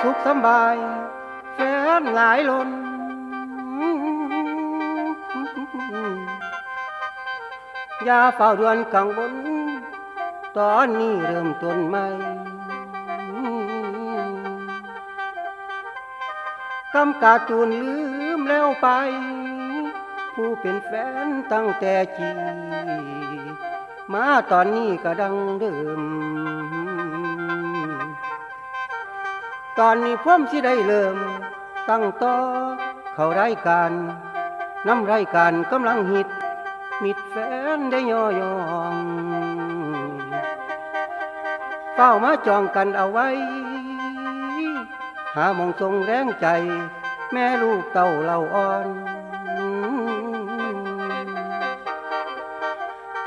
สุขสบาย แฟนหลายล้นอย่าเฝ้าด่วนกังวลตอนนี้เริ่มต้นใหม่กำกาจูนลืมแล้วไป ผู้เป็นแฟนตั้งแต่จี มาตอนนี้ก็ดังเดิม ตอนนี้พ่อมสิได้เริ่ม ตั้งต่อเข้ารายการนำรายการกำลังฮิต มิดแฟนได้ย่อยองเฝ้ามาจองกันเอาไว้ หามองทรงแรงใจ แม่ลูกเต่าเหล่าอ่อน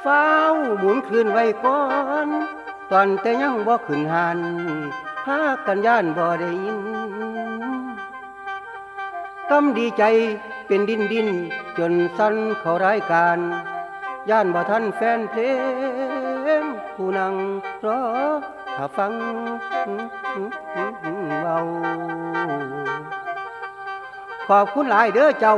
เฝ้าหมุนคืนไว้ก่อน ตอนแต่ยังบ่ขึ้นหันพากันย่านบ่ได้ยินกำดีใจเป็นดินดิน จนสั้นเขารายการ ย่านบ่ทันแฟนเพลง ผู้นั่งรอถ้าฟังเบาขอบคุณหลายเด้อเจ้า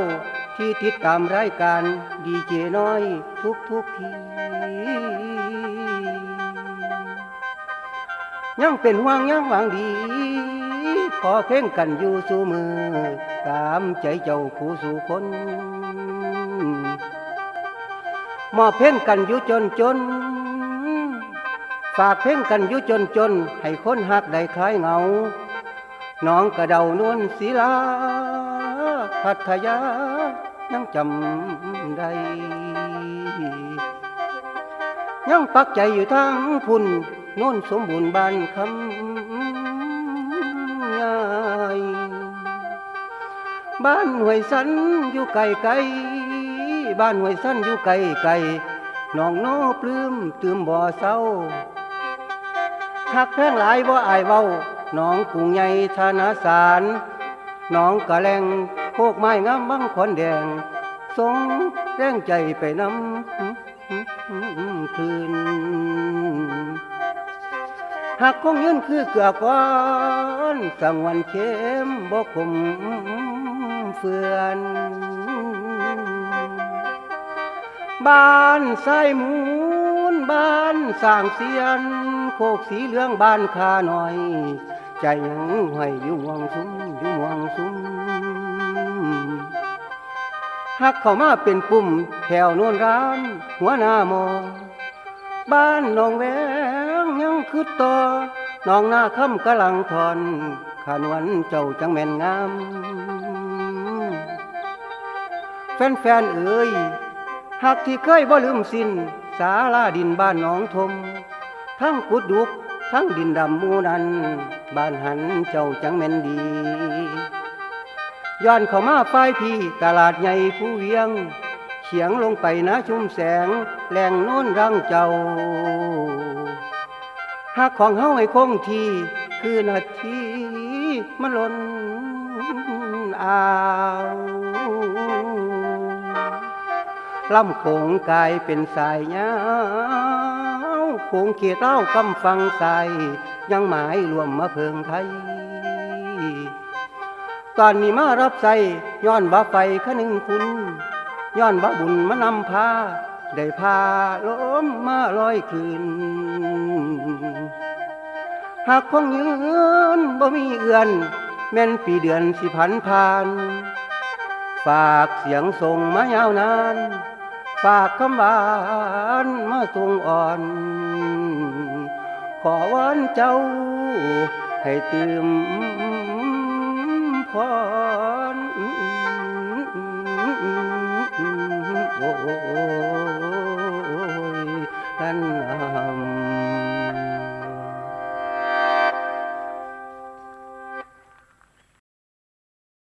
ที่ติดตามรายการดีเจน้อยทุกทุกที ยังเป็นห่วงยังหวังดี ขอเพ่งกันอยู่สู่มือ ตามใจเจ้าผู้สู่คนมอบเพ่งกันอยู่จนจน ฝากเพ่งกันอยู่จนจน ให้คนหักได้คลายเหงา น้องกระเดานวลศิลาพัทยายังจำได้ยังปักใจอยู่ทางพุ่น โน่นสมบูรณ์บ้านคำยายบ้านห้วยสันอยู่ไกลไกลบ้านห้วยสันอยู่ไกลไกลน้องโนปลื้มตื่มบ่อเศร้าหักแพงหลายบ่อายเว้าน้องกุ้งใหญ่ธนาสารน้องกะแลงโคกไม้งามบังขอนแดงทรงแรงใจไปนำคืน หากคงยืนคือเกือก้อนสังวันเข้มบ่คมเฟือนบ้านสายมูนบ้านสร้างเสียน โคกสีเหลืองบ้านคาหน่อย ใจยังห้อยอยู่ห่วงซุ้มอยู่ห่วงซุ้มหักเข้ามาเป็นปุ่มแถวโนนร้าน หัวหน้ามอ บ้านหนองแวงยังคือต่อน้องหน้าค่ำกะลังทอนขานวันเจ้าจังแม่นงาม แฟนๆเอ่ยหักที่เคยบ่ลืมสิ้น สาลาดินบ้านหนองทม ทั้งกุดดุก ทั้งดินดำมูนันบ้านหันเจ้าจังแม่นดีย้อนเข้ามาฝ่ายพี่ตลาดใหญ่ผู้เวียง เฉียงลงไปนะชุมแสงแหล่งโน้นรังเจ้าหักของเฮาให้คงที่คือนาทีมันล่นอ่าวลำโขงกายเป็นสายยาวโขงเขียเล่ากำฟังใสยังหมายรวมมาเพิงไทย ตอนนี้มารับใส่ย้อนว่าไฟขนึงคุณ ย้อนว่าบุญมานำพาได้พาล้มมาลอยคืนหากคงยืนบ่มีเอือน แม่นปีเดือนสิพันผ่าน ฝากเสียงส่งมายาวนาน ฝากคำหวานมาส่งอ่อน ขอวอนเจ้าให้ตื่มพอ ยนั่นนา